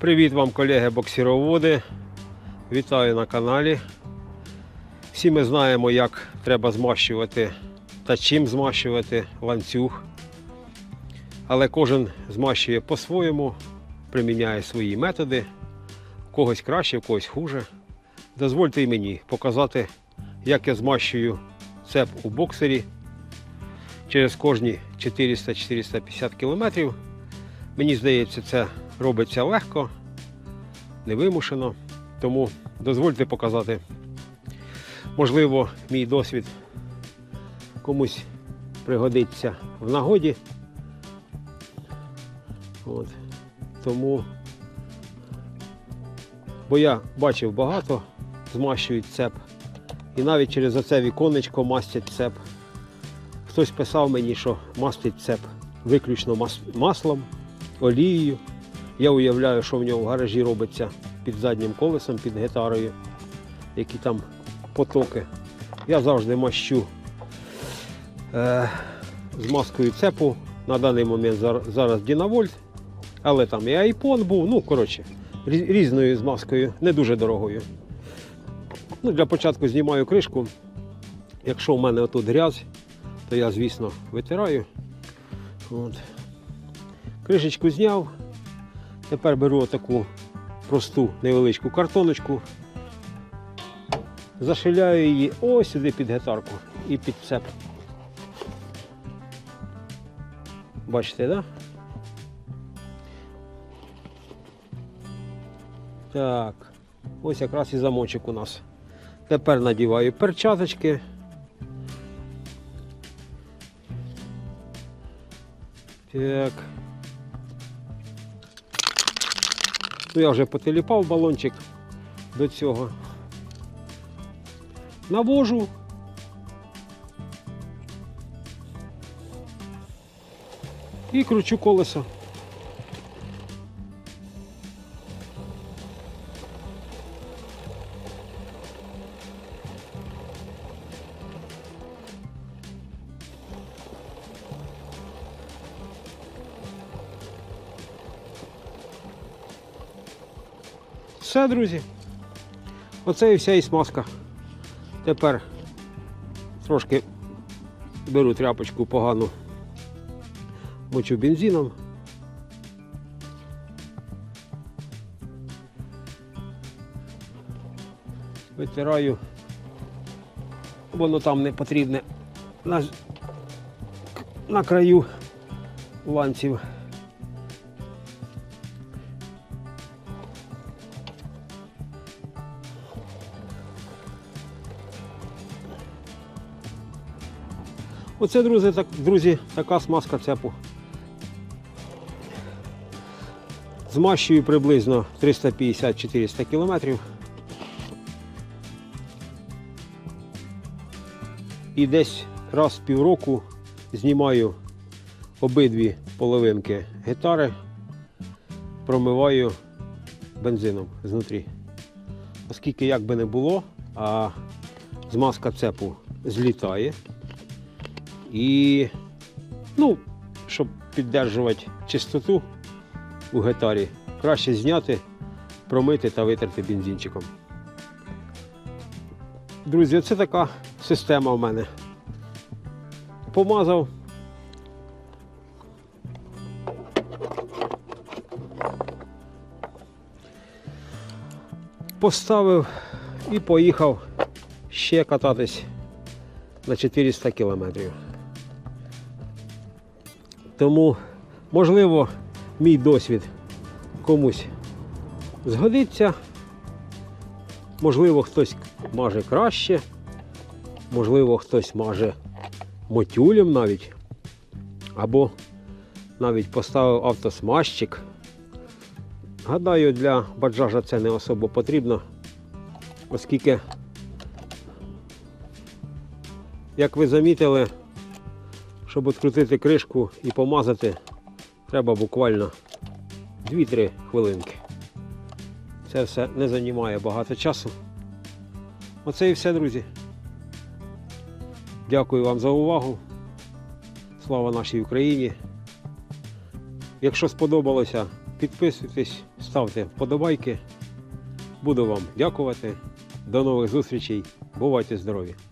Привіт вам, колеги боксіроводи. Вітаю на каналі. Всі ми знаємо, як треба змащувати та чим змащувати ланцюг. Але кожен змащує по-своєму, приміняє свої методи. У когось краще, у когось хуже. Дозвольте і мені показати, як я змащую цеп у боксері через кожні 400-450 кілометрів. Мені здається, це робиться легко, невимушено. Тому дозвольте показати. Можливо, мій досвід комусь пригодиться в нагоді. От. Тому, бо я бачив багато, змащують цеп. І навіть через оце віконечко мастять цеп. Хтось писав мені, що мастить цеп виключно мас- маслом, олією. Я уявляю, що в нього в гаражі робиться під заднім колесом, під гітарою, які там потоки. Я завжди мащу е, з маскою цепу. На даний момент зараз Дінавольт, але там і айпон був, ну, коротше, рі- різною змазкою, не дуже дорогою. Ну, для початку знімаю кришку. Якщо в мене отут грязь, то я, звісно, витираю. От. Кришечку зняв. Тепер беру таку просту невеличку картоночку, зашиляю її ось сюди під гітарку і під цеп. Бачите? Да? Так, ось якраз і замочок у нас. Тепер надіваю перчаточки. Так. Ну, я вже потеліпав балончик до цього. Навожу. І кручу колесо. Все, друзі. Оце і вся і смазка. Тепер трошки беру тряпочку погану, мочу бензином. Витираю. Воно там не потрібне на, на краю ланців. Оце, друзі, так, друзі, така смазка цепу. Змащую приблизно 350-400 кілометрів. І десь раз в півроку знімаю обидві половинки гітари, промиваю бензином знутрі. Оскільки як би не було, а змазка цепу злітає. І, ну, щоб піддержувати чистоту у гітарі, краще зняти, промити та витерти бензинчиком. Друзі, оце така система в мене. Помазав. Поставив і поїхав ще кататись на 400 кілометрів. Тому, можливо, мій досвід комусь згодиться. Можливо, хтось маже краще, можливо, хтось маже мотюлем навіть. Або навіть поставив автосмазчик. Гадаю, для баджажа це не особо потрібно, оскільки, як ви замітили, щоб відкрутити кришку і помазати, треба буквально 2-3 хвилинки. Це все не займає багато часу. Оце і все, друзі. Дякую вам за увагу. Слава нашій Україні. Якщо сподобалося, Підписуйтесь, ставте вподобайки. Буду вам дякувати. До нових зустрічей. Бувайте здорові!